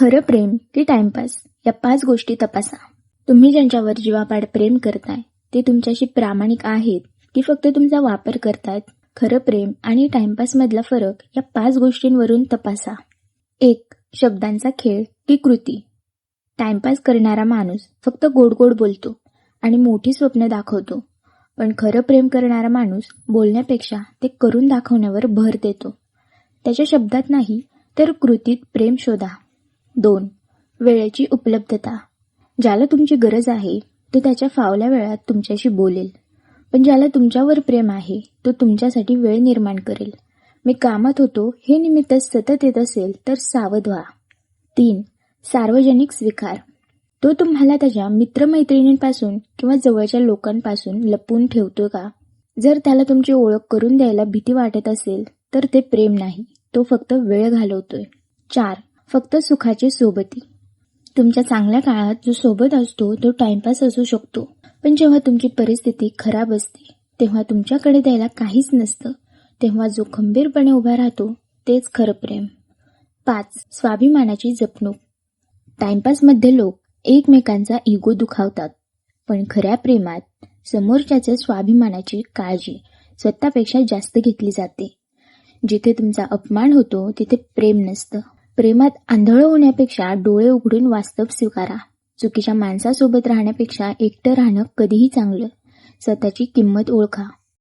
खरं प्रेम की टाइमपास या पाच गोष्टी तपासा. तुम्ही ज्यांच्यावर जीवापाड प्रेम करताय ते तुमच्याशी प्रामाणिक आहेत की फक्त तुमचा वापर करतायत? खरं प्रेम आणि टाइमपास मधला फरक या पाच गोष्टींवरून तपासा. एक शब्दांचा खेळ की कृती. टाइमपास करणारा माणूस फक्त गोड गोड बोलतो आणि मोठी स्वप्न दाखवतो. पण खरं प्रेम करणारा माणूस बोलण्यापेक्षा ते करून दाखवण्यावर भर देतो. त्याच्या शब्दात नाही तर कृतीत प्रेम शोधा. दोन. वेळेची उपलब्धता. ज्याला तुमची गरज आहे तो त्याच्या फावल्या वेळात तुमच्याशी बोलेल. पण ज्याला तुमच्यावर प्रेम आहे तो तुमच्यासाठी वेळ निर्माण करेल. मी कामात होतो हे निमित्त सतत येत असेल तर सावध व्हा. तीन. सार्वजनिक स्वीकार. तो तुम्हाला त्याच्या मित्रमैत्रिणींपासून किंवा जवळच्या लोकांपासून लपवून ठेवतो का? जर त्याला तुमची ओळख करून द्यायला भीती वाटत असेल तर ते प्रेम नाही तो फक्त वेळ घालवतोय. चार. फक्त सुखाची सोबती. तुमच्या चांगल्या काळात जो सोबत असतो तो टाइमपास असू शकतो. पण जेव्हा तुमची परिस्थिती खराब असते तेव्हा तुमच्याकडे द्यायला काहीच नसतं. तेव्हा जो खंबीरपणे उभा राहतो तेच खरं प्रेम. पाच स्वाभिमानाची जपणूक. टाइमपासमध्ये लोक एकमेकांचा इगो दुखावतात. पण खऱ्या प्रेमात समोरच्याच्या स्वाभिमानाची काळजी स्वतःपेक्षा जास्त घेतली जाते. जिथे तुमचा अपमान होतो तिथे प्रेम नसतं. प्रेमात आंधळ होण्यापेक्षा डोळे उघडून वास्तव स्वीकारा. चुकीच्या माणसासोबत राहण्यापेक्षा एकटं राहणं कधीही चांगलं. स्वतःची किंमत ओळखा.